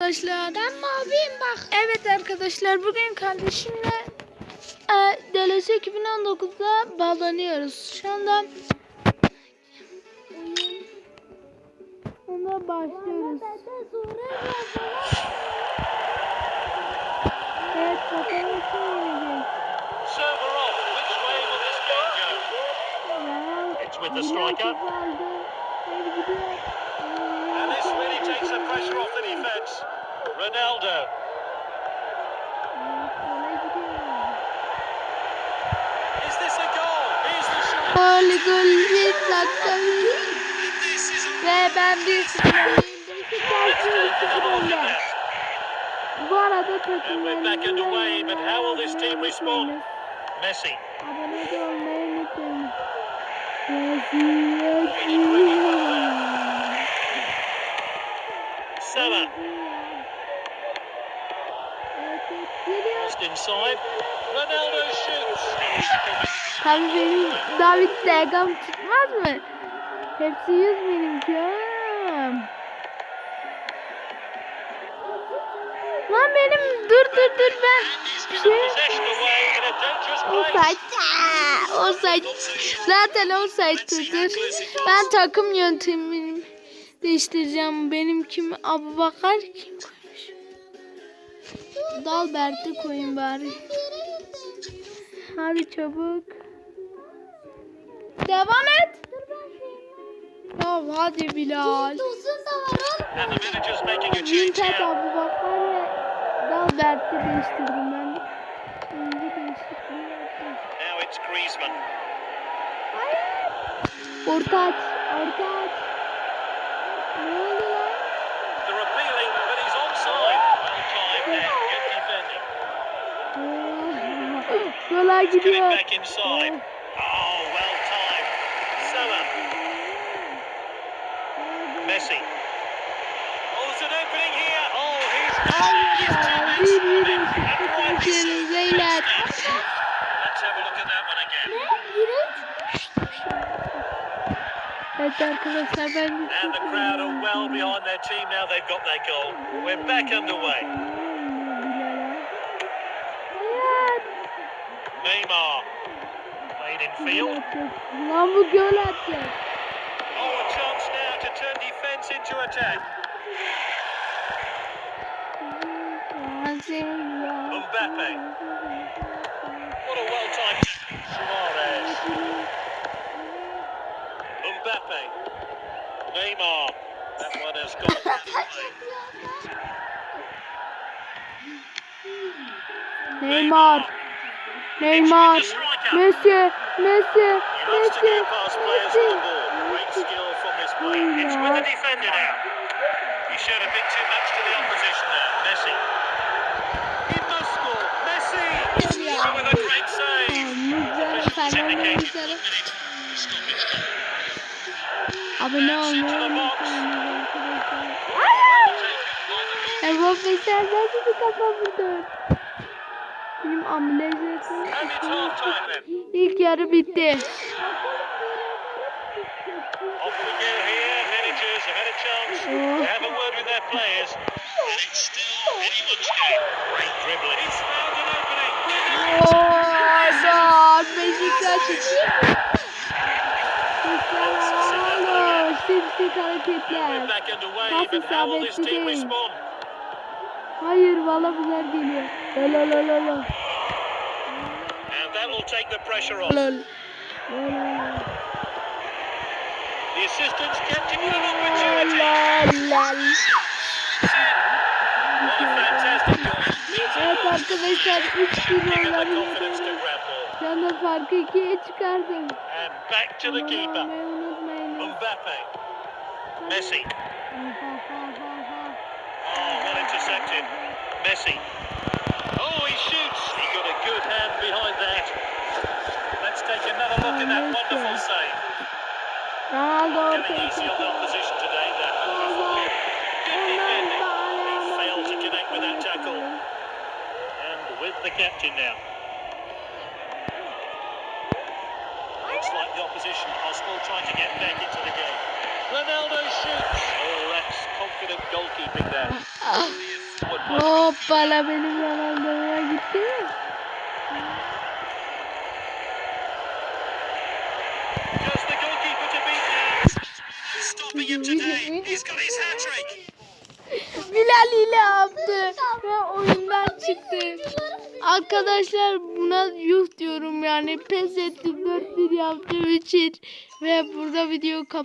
Arkadaşlar Ben maviyim bak. evet arkadaşlar bugün kardeşimle e, DLS 2019'da bağlanıyoruz. Şu anda ona başlıyoruz. Evet bakalım kim yenecek. Server off. Which way will this game go? It's with the striker. And this really takes the pressure off the defence. Ronaldo. Is this a goal? Here's the shot. Gol gol bir dakika. This is a Ve ben bir sıfır öndeyim. Let's go for the look at that. Bu arada And we're takımlarımızı back underway, but how will this team respond? Messi. Abone Salah. Just inside. Ronaldo shoots. Benim David Degam tutmaz mı? Hepsi yüz benimki. ha. Lan benim dur dur dur ben şey. Offside. Offside. Zaten offside'dır. Ben takım yöntemimi değiştireceğim. Benim kim? Abu Bakar kim koymuş? Dalbert'i koyayım bari. Hadi çabuk. Devam et. Ya hadi Bilal. Here. Abu Bakar ve Dalbert'i değiştirdim ben. Önce Griezmann. Orta aç. Orta aç. Yola Get it gidiyor. back inside. Oh, well timed. Salah. Messi. Oh, there's an opening here. Oh, he's his teammates. Bir bir And right he Kaçırın says, beyler. Let's have a look at that one again. Evet arkadaşlar ben And the crowd are well behind their team now they've got their goal. We're back underway. Neymar. Played in field. Gol attı. Oh, a chance now to turn defence into attack. Mbappe. What a well-timed Suarez. Mbappe. Neymar. That one has gone the other way. Neymar. Neymar. Messi. Messi. He loves to Messi. go past players with the ball. Great skill from this player. It's with the defender now. He showed a bit too much to the opposition there. Messi. He must score. Messi. With a great save. Muzları falan muzları. Abone olmayı bu ofisler nasıl bir kafa vurdu? Benim then. İlk yarı bitti. Off we go here. Managers have had a chance to have a word with their players. And it's still anyone's game. Great dribbling. He's found an opening. Ooo, Beşiktaş için. We're hareketler. Pas isabetli değil. Hayır, valla bunlar geliyor. La la la la la. And that will take the pressure off. La la la. The assistants with an opportunity. La la la. Evet arkadaşlar 3 Giving bir him the confidence to olabilir. Şu farkı 2'ye çıkardım. And back to the keeper. Mbappe. Messi. Oh, well intercepted. Messi. Oh, he shoots. He got a good hand behind that. Let's take another look at that wonderful save. Ronaldo Getting easy on the opposition today. That good defending. He failed to connect with that tackle. And with the captain now. Looks like the opposition are still trying to get back into. Ronaldo shoots. Oh, that's confident goalkeeping there. Hoppala benim Ronaldo'ma gitti mi? Does the goalkeeper to beat there? Stopping him today. He's got his hat trick. Bilal ile yaptı ve oyundan çıktı. Arkadaşlar buna yuh diyorum yani pes ettim 4-1 yaptığım için ve burada video kap